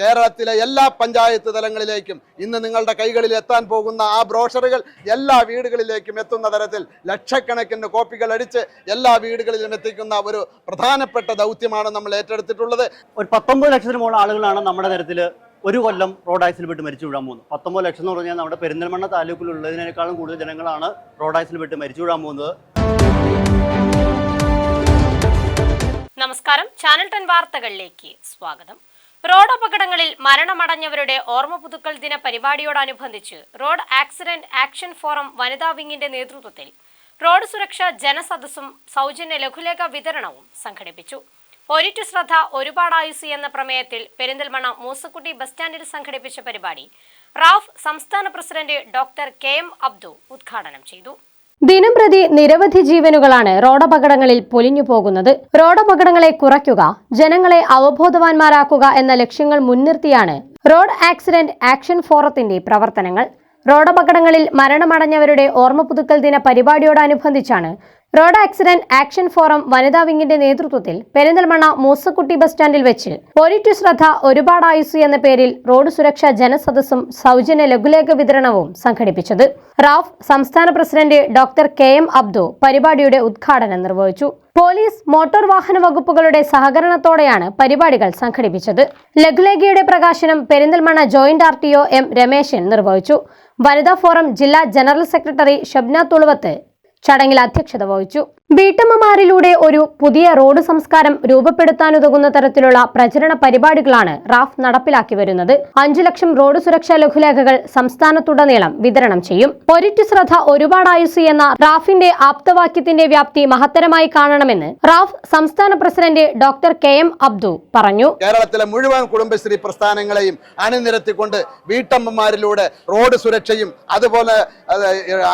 കേരളത്തിലെ എല്ലാ പഞ്ചായത്ത് തലങ്ങളിലേക്കും ഇന്ന് നിങ്ങളുടെ കൈകളിൽ എത്താൻ പോകുന്ന ആ ബ്രോഷറുകൾ എല്ലാ വീടുകളിലേക്കും എത്തുന്ന തരത്തിൽ ലക്ഷക്കണക്കിന് കോപ്പികൾ അടിച്ച് എല്ലാ വീടുകളിലും എത്തിക്കുന്ന ഒരു പ്രധാനപ്പെട്ട ദൗത്യമാണ് നമ്മൾ ഏറ്റെടുത്തിട്ടുള്ളത്. ഒരു പത്തൊമ്പത് ലക്ഷത്തിന് മുകളിൽ ആളുകളാണ് നമ്മുടെ തരത്തിൽ ഒരു കൊല്ലം റോഡ് ആക്സിൽ പെട്ട് മരിച്ചു വീഴാൻ പോകുന്നത്. പത്തൊമ്പത് ലക്ഷം എന്ന് പറഞ്ഞാൽ നമ്മുടെ പെരിന്തൽമണ്ണ താലൂക്കിലുള്ളതിനേക്കാളും കൂടുതൽ ജനങ്ങളാണ് റോഡ് ആക്സിൽ പെട്ട് മരിച്ചു വീഴാൻ പോകുന്നത്. നമസ്കാരം. ചാനൽ ടെൻ വാർത്തകളിലേക്ക് സ്വാഗതം. റോഡ് അപകടങ്ങളിൽ മരണമടഞ്ഞവരുടെ ഓർമ്മ പുതുക്കൽ ദിന പരിപാടിയോടനുബന്ധിച്ച് റോഡ് ആക്സിഡന്റ് ആക്ഷൻ ഫോറം വനിതാ വിങ്ങിന്റെ നേതൃത്വത്തിൽ റോഡ് സുരക്ഷ ജനസദസ്സും സൗജന്യ ലഘുലേഖ വിതരണവും സംഘടിപ്പിച്ചു. ഒരിറ്റു ശ്രദ്ധ ഒരുപാടായുസി എന്ന പ്രമേയത്തിൽ പെരിന്തൽമണ്ണ മൂസക്കുട്ടി ബസ് സ്റ്റാൻഡിൽ സംഘടിപ്പിച്ച പരിപാടി റാഫ് സംസ്ഥാന president doctor K M Abdu ഉദ്ഘാടനം ചെയ്തു. ദിനംപ്രതി നിരവധി ജീവനുകളാണ് റോഡപകടങ്ങളിൽ പൊലിഞ്ഞു പോകുന്നത്. റോഡപകടങ്ങളെ കുറയ്ക്കുക ജനങ്ങളെ അവബോധവാന്മാരാക്കുക എന്ന ലക്ഷ്യങ്ങൾ മുൻനിർത്തിയാണ് റോഡ് ആക്സിഡന്റ് ആക്ഷൻ ഫോറത്തിന്റെ പ്രവർത്തനങ്ങൾ. റോഡപകടങ്ങളിൽ മരണമടഞ്ഞവരുടെ ഓർമ്മ പുതുക്കൽ ദിന പരിപാടിയോടനുബന്ധിച്ചാണ് റോഡ് ആക്സിഡന്റ് ആക്ഷൻ ഫോറം വനിതാ വിങ്ങിന്റെ നേതൃത്വത്തിൽ പെരിന്തൽമണ്ണ മൂസക്കുട്ടി ബസ് സ്റ്റാൻഡിൽ വെച്ച് ഒരിറ്റു ശ്രദ്ധ ഒരുപാട് ആയുസ് എന്ന പേരിൽ റോഡ് സുരക്ഷാ ജനസദസ്സും സൗജന്യ ലഘുലേഖ വിതരണവും സംഘടിപ്പിച്ചത്. റാഫ് സംസ്ഥാന president doctor K M Abdu പരിപാടിയുടെ ഉദ്ഘാടനം നിർവഹിച്ചു. പോലീസ് മോട്ടോർ വാഹന വകുപ്പുകളുടെ സഹകരണത്തോടെയാണ് പരിപാടികൾ സംഘടിപ്പിച്ചത്. ലഘുലേഖയുടെ പ്രകാശനം Perinthalmanna joint R T O M Rameshan നിർവഹിച്ചു. വനിതാ ഫോറം ജില്ലാ ജനറൽ സെക്രട്ടറി ഷബ്ന തുളുവത്ത് ചടങ്ങിൽ അധ്യക്ഷത വഹിച്ചു വീട്ടമ്മമാരിലൂടെ ഒരു പുതിയ റോഡ് സംസ്കാരം രൂപപ്പെടുത്താനുതകുന്ന തരത്തിലുള്ള പ്രചരണ പരിപാടികളാണ് റാഫ് നടപ്പിലാക്കി വരുന്നത്. അഞ്ചു ലക്ഷം റോഡ് സുരക്ഷാ ലഘുലേഖകൾ സംസ്ഥാനത്തുടനീളം വിതരണം ചെയ്യും. ഒരിറ്റു ശ്രദ്ധ ഒരുപാടായുസ് എന്ന റാഫിന്റെ ആപ്തവാക്യത്തിന്റെ വ്യാപ്തി മഹത്തരമായി കാണണമെന്ന് റാഫ് സംസ്ഥാന president doctor K M Abdu പറഞ്ഞു. കേരളത്തിലെ മുഴുവൻ കുടുംബശ്രീ പ്രസ്ഥാനങ്ങളെയും അണിനിരത്തിക്കൊണ്ട് വീട്ടമ്മമാരിലൂടെ റോഡ് സുരക്ഷയും അതുപോലെ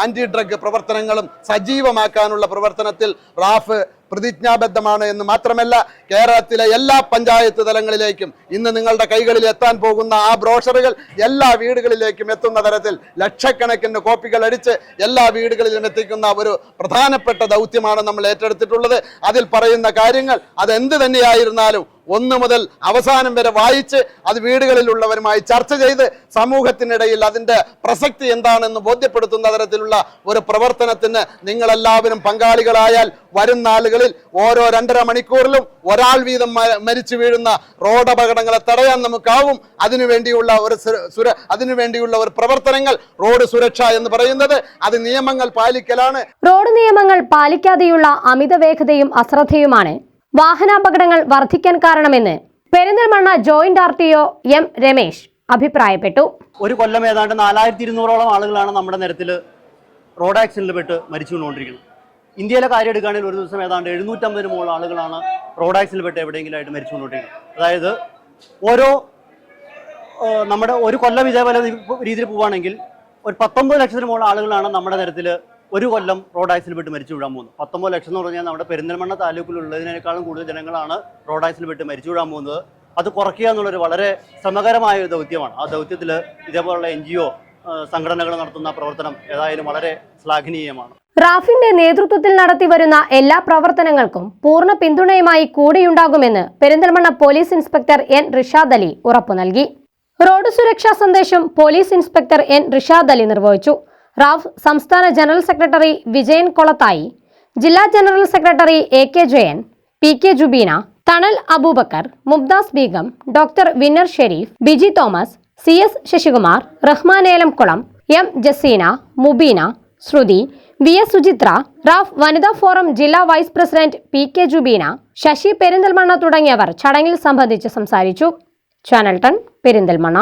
ആന്റി ഡ്രഗ് പ്രവർത്തനങ്ങളും സജീവമാക്കാനുള്ള പ്രവർത്തനത്തിൽ റാഫ് പ്രതിജ്ഞാബദ്ധമാണ് എന്ന് മാത്രമല്ല കേരളത്തിലെ എല്ലാ പഞ്ചായത്ത് തലങ്ങളിലേക്കും ഇന്ന് നിങ്ങളുടെ കൈകളിൽ എത്താൻ പോകുന്ന ആ ബ്രോഷറുകൾ എല്ലാ വീടുകളിലേക്കും എത്തുന്ന തരത്തിൽ ലക്ഷക്കണക്കിന് കോപ്പികൾ അടിച്ച് എല്ലാ വീടുകളിലും എത്തിക്കുന്ന ഒരു പ്രധാനപ്പെട്ട ദൗത്യമാണ് നമ്മൾ ഏറ്റെടുത്തിട്ടുള്ളത്. അതിൽ പറയുന്ന കാര്യങ്ങൾ അതെന്ത് തന്നെയായിരുന്നാലും ഒന്ന് മുതൽ അവസാനം വരെ വായിച്ച് അത് വീടുകളിലുള്ളവരുമായി ചർച്ച ചെയ്ത് സമൂഹത്തിനിടയിൽ അതിന്റെ പ്രസക്തി എന്താണെന്ന് ബോധ്യപ്പെടുത്തുന്ന തരത്തിലുള്ള ഒരു പ്രവർത്തനത്തിന് നിങ്ങളെല്ലാവരും പങ്കാളികളായാൽ വരും നാളുകളിൽ ഓരോ രണ്ടര മണിക്കൂറിലും ഒരാൾ വീതം മരിച്ചു വീഴുന്ന റോഡ് അപകടങ്ങളെ തടയാൻ നമുക്കാവും. അതിനുവേണ്ടിയുള്ള ഒരു സുര- അതിനുവേണ്ടിയുള്ള ഒരു പ്രവർത്തനങ്ങൾ റോഡ് സുരക്ഷ എന്ന് പറയുന്നത് അത് നിയമങ്ങൾ പാലിക്കലാണ്. റോഡ് നിയമങ്ങൾ പാലിക്കാതെയുള്ള അമിത വേഗതയും അശ്രദ്ധയുമാണ്. വാഹനാപകടങ്ങൾ വർദ്ധിക്കാൻ കാരണമെന്ന് Perinthalmanna joint R T O M Ramesh അഭിപ്രായപ്പെട്ടു. ഒരു കൊല്ലം ഏതാണ്ട് നാലായിരത്തി ഇരുന്നൂറോളം ആളുകളാണ് നമ്മുടെ നിരത്തിൽ റോഡ് ആക്സിഡന്റിൽ പെട്ട് മരിച്ചു വീണുകൊണ്ടിരിക്കുന്നത് ഇന്ത്യയിലെ കാര്യം എടുക്കുകയാണെങ്കിൽ ഒരു ദിവസം ഏതാണ്ട് എഴുന്നൂറ്റമ്പതിന് മുകളിൽ ആളുകളാണ് റോഡ് ആക്സിഡന്റിൽ പെട്ട് എവിടെയെങ്കിലും ആയിട്ട് മരിച്ചു കൊണ്ടിരിക്കുന്നത് അതായത് ഓരോ നമ്മുടെ ഒരു കൊല്ലം ഇതേപോലെ രീതിയിൽ പോവുകയാണെങ്കിൽ ഒരു പത്തൊമ്പത് ലക്ഷത്തിന് മുകളിൽ ആളുകളാണ് നമ്മുടെ തരത്തിൽ ഒരു കൊല്ലം റോഡ് ആക്സിഡന്റ് പെട്ട് മരിച്ചു വീഴാൻ പോകുന്നത് പത്തൊമ്പത് ലക്ഷം എന്ന് പറഞ്ഞാൽ നമ്മുടെ പെരിന്തൽമണ്ണ താലൂക്കിലുള്ളതിനേക്കാളും കൂടുതൽ ജനങ്ങളാണ് റോഡ് ആക്സിഡന്റ് പെട്ട് മരിച്ചു വീഴാൻ പോകുന്നത്. അത് കുറയ്ക്കുക എന്നുള്ളൊരു വളരെ ശ്രമകരമായ ഒരു ദൗത്യമാണ്. ആ ദൗത്യത്തിൽ ഇതേപോലുള്ള എൻ ജി ഒ സംഘടനകൾ നടത്തുന്ന പ്രവർത്തനം ഏതായാലും വളരെ ശ്ലാഘനീയമാണ്. റാഫിന്റെ നേതൃത്വത്തിൽ നടത്തിവരുന്ന എല്ലാ പ്രവർത്തനങ്ങൾക്കും പൂർണ പിന്തുണയുമായി കൂടെയുണ്ടാകുമെന്ന് Perinthalmanna police inspector N Rishad Ali ഉറപ്പു നൽകി. റോഡ് സുരക്ഷാ സന്ദേശം police inspector N Rishad Ali നിർവഹിച്ചു. റാഫ് സംസ്ഥാന ജനറൽ സെക്രട്ടറി വിജയൻ കൊളത്തായി. ജില്ലാ general secretary A K Jayan P K Jubeena Thanal Aboobacker Mubdas Beegum doctor Winner Sherif Biji Thomas C S Sasikumar Rahman Elamkulam M Jaseena Mubeena Shruti V S Suchitra Raf വനിതാ forum ജില്ലാ vice president P K Jubeena Sasi Perinthalmanna തുടങ്ങിയവർ ചടങ്ങിൽ സംബന്ധിച്ച് സംസാരിച്ചു. Channel ടൺ പെരിന്തൽമണ്ണ.